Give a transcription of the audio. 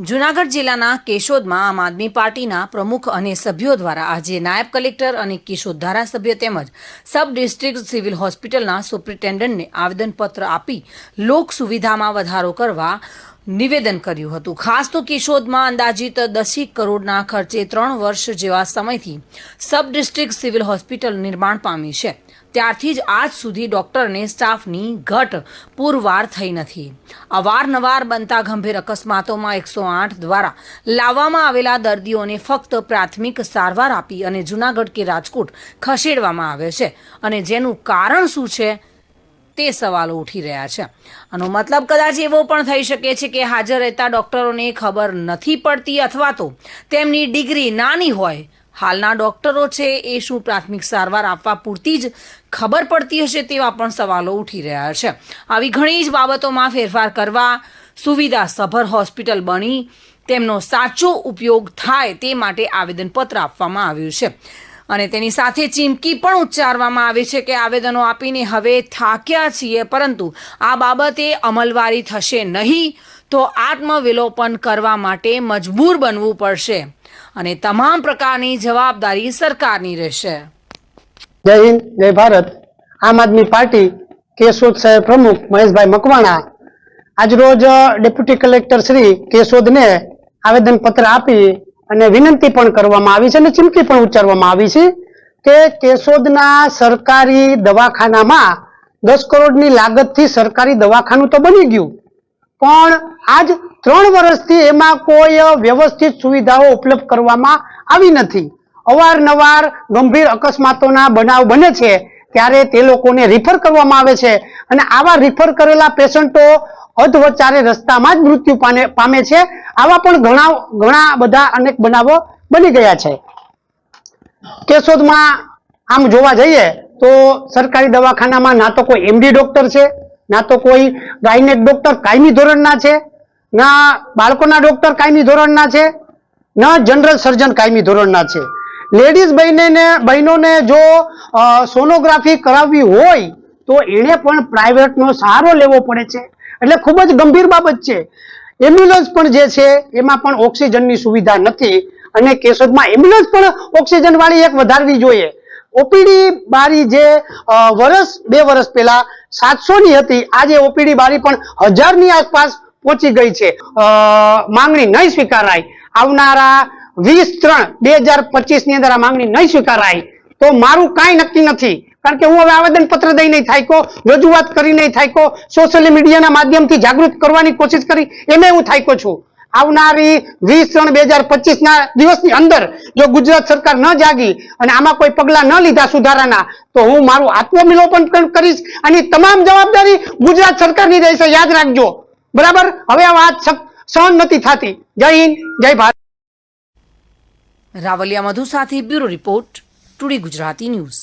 જૂનાગઢ જિલ્લાના કેશોદમાં આમ આદમી પાર્ટીના પ્રમુખ અને સભ્યો દ્વારા આજે નાયબ કલેક્ટર અને કેશોદ ધારાસભ્ય તેમજ સબ ડિસ્ટ્રિક્ટ સિવિલ હોસ્પિટલના સુપ્રિન્ટેન્ડન્ટને આવેદનપત્ર આપી લોક સુવિધામાં વધારો કરવા નિવેદન કર્યું હતું. ખાસ તો કેશોદમાં અંદાજિત દસેક કરોડના ખર્ચે ત્રણ વર્ષ જેવા સમયથી સબ ડિસ્ટ્રિક્ટ સિવિલ હોસ્પિટલ નિર્માણ પામી છે. ત્યારથી જ આજ સુધી ડોક્ટરને સ્ટાફની ઘટ પુરવાર થઈ નથી. અવારનવાર બનતા ગંભીર અકસ્માતોમાં એકસો આઠ દ્વારા લાવવામાં આવેલા દર્દીઓને ફક્ત પ્રાથમિક સારવાર આપી અને જૂનાગઢ કે રાજકોટ ખસેડવામાં આવે છે. અને જેનું કારણ શું છે તે સવાલો ઉઠી રહ્યા છે. આનો મતલબ કદાચ એવો પણ થઈ શકે છે કે હાજર રહેતા ડૉક્ટરોને ખબર નથી પડતી અથવા તો તેમની ડિગ્રી નાની હોય. હાલના ડોક્ટરો છે એ શું પ્રાથમિક સારવાર આપવા પૂરતી જ ખબર પડતી હશે તેવા પણ સવાલો ઉઠી રહ્યા છે. આવી ઘણી જ બાબતોમાં ફેરફાર કરવા સુવિધા સભર હોસ્પિટલ બની તેમનો સાચો ઉપયોગ થાય તે માટે આવેદનપત્ર આપવામાં આવ્યું છે. અને તેની સાથે ચીમકી પણ ઉચ્ચારવામાં આવે છે કે આવેદનો આપીને હવે થાક્યા છીએ, પરંતુ આ બાબતે અમલવારી થશે નહીં તો આત્મવિલોપન કરવા માટે મજબૂર બનવું પડશે અને તમામ પ્રકારની જવાબદારી સરકારની રહેશે. જય હિન્દ, જય ભારત. આમ આદમી પાર્ટી કેશોદ શહેર પ્રમુખ મહેશભાઈ મકવાણા આજરોજ ડેપ્યુટી કલેક્ટર શ્રી કેશોદને આવેદનપત્ર આપી અને વિનંતી પણ કરવામાં આવી છે અને ચીમકી પણ ઉચ્ચારવામાં આવી છે કે કેશોદના સરકારી દવાખાનામાં દસ કરોડની લાગતથી સરકારી દવાખાનું તો બની ગયું. પણ આજ ત્રણ વર્ષથી એમાં કોઈ વ્યવસ્થિત સુવિધાઓ ઉપલબ્ધ કરવામાં આવી નથી. અવારનવાર ગંભીર અકસ્માતોના બનાવ બને છે ત્યારે તે લોકોને રિફર કરવામાં આવે છે. અને આવા રિફર કરેલા પેશન્ટો અધવચારે રસ્તામાં જ મૃત્યુ પામે છે. આવા પણ ઘણા ઘણા બધા અનેક બનાવો બની ગયા છે. કેશોદમાં આમ જોવા જઈએ તો સરકારી દવાખાનામાં ના તો કોઈ એમડી ડોક્ટર છે, ના તો કોઈ ગાયનેક ડોક્ટર કાયમી ધોરણના છે, ના બાળકોના ડોક્ટર કાયમી ધોરણના છે, ના જનરલ સર્જન કાયમી ધોરણના છે. લેડીઝ બહેને બહેનોને જો સોનોગ્રાફી કરાવવી હોય તો એણે પણ પ્રાઇવેટનો સહારો લેવો પડે છે. એટલે ખૂબ જ ગંભીર બાબત છે. એમ્બ્યુલન્સ પણ જે છે, એમાં પણ ઓક્સિજનની સુવિધા નથી. અને કેશોદમાં એમ્બ્યુલન્સ પણ ઓક્સિજન વાળી એક વધારવી જોઈએ. ઓપીડી બારી જે વર્ષ બે વર્ષ પહેલા સાતસો ની હતી. આજે ઓપીડી બારી પણ હજારની આસપાસ પહોંચી ગઈ છે. માંગણી નહીં સ્વીકારાય. આવનારા વીસ ત્રણ, બે હજાર પચીસની અંદર આ માંગણી નહીં સ્વીકારાય. તો મારું કાંઈ નક્કી નથી. કારણ કે હું હવે આવેદન પત્ર દઈ થાયકો રજૂઆત કરી થાયકો સોશિયલ મીડિયાના માધ્યમથી જાગૃત કરવાની કોશિશ કરી, એમે હું થાયકો છું. આવનારી વીસ ત્રણ બે હજાર પચીસ દિવસની અંદર જો ગુજરાત સરકાર ન જાગી અને આમાં કોઈ પગલાં ન લીધા સુધારાના, તો હું મારું આત્મવિલોપન કરીશ અને તમામ જવાબદારી ગુજરાત સરકારની રહેશે, યાદ રાખજો. બરાબર? હવે આ વાત સહન નથી થતી. જય હિન્દ, જય ભારત. રાવલિયા મધુ સાથે bureau report, today Gujarati news.